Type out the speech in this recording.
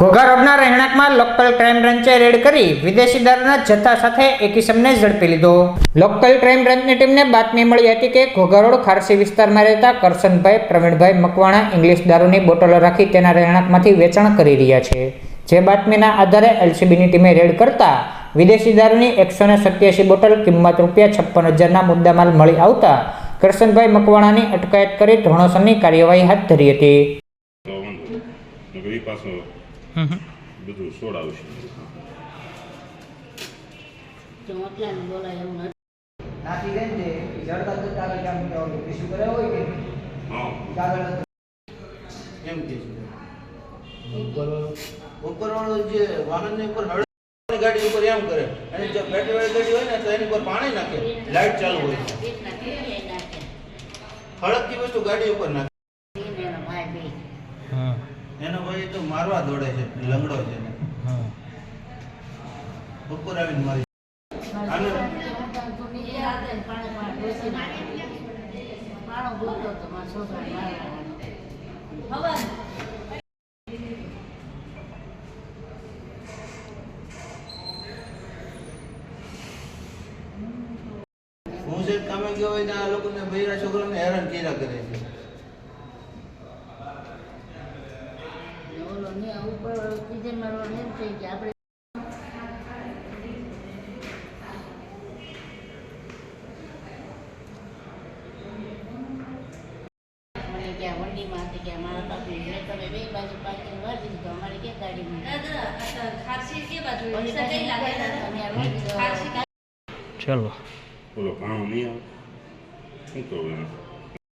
ઘોઘા રોડના રહેણાંકમાં local crime બ્રાન્ચે રેડ કરી વિદેશી દારૂના જથ્થા સાથે એક ઇસમને ઝડપી લીધો. લોકલ ક્રાઇમ બ્રાન્ચની ટીમને બાતમી મળી હતી કે ઘોઘા રોડ ખારસી વિસ્તારમાં રહેતા કરશનભાઈ, પ્રવીણભાઈ મકવાણા ઇંગ્લિશ દારૂની બોટલો રાખી તેના રહેણાંકમાંથી વેચાણ કરી રહ્યા છે. જે બાતમીના આધારે એલસીબીની ટીમે રેડ કરતા વિદેશી દારૂની એકસો સત્યાસી બોટલ કિંમત રૂપિયા છપ્પન હજારના મુદ્દામાલ મળી આવતા કરશનભાઈ મકવાણાની અટકાયત કરી ધોણોસરની કાર્યવાહી હાથ ધરી હતી. બધું સોડાવશે નથી. નાખી દે ને જે ઉપર હળવાની ગાડી ઉપર એમ કરે. અને જો બેટરીવાળી ગાડી હોય ને તો એની ઉપર પાણી નાખે. લાઈટ ચાલુ હોય. હળકતી વસ્તુ ગાડી ઉપર નાખે. એનો ભાઈ તો મારવા દોડે છે લંગડો છે ને. ઉપર આવીને મારી હું છે કામે ગયો હોય ને આ લોકોને બૈરા છોકરાને હેરાન કર્યા કરે છે. ત્રીજે મારો એમ થઈ ગયા આપણે મને કે આ વંડીમાં હતી મારા બાપુ મેં તમે બે બાજુ પાર્કિંગ વાળી દીધું અમારી કે ગાડીમાં ખારસી કે રોડ ચલો. બોલો ઘણું નહીં આવે.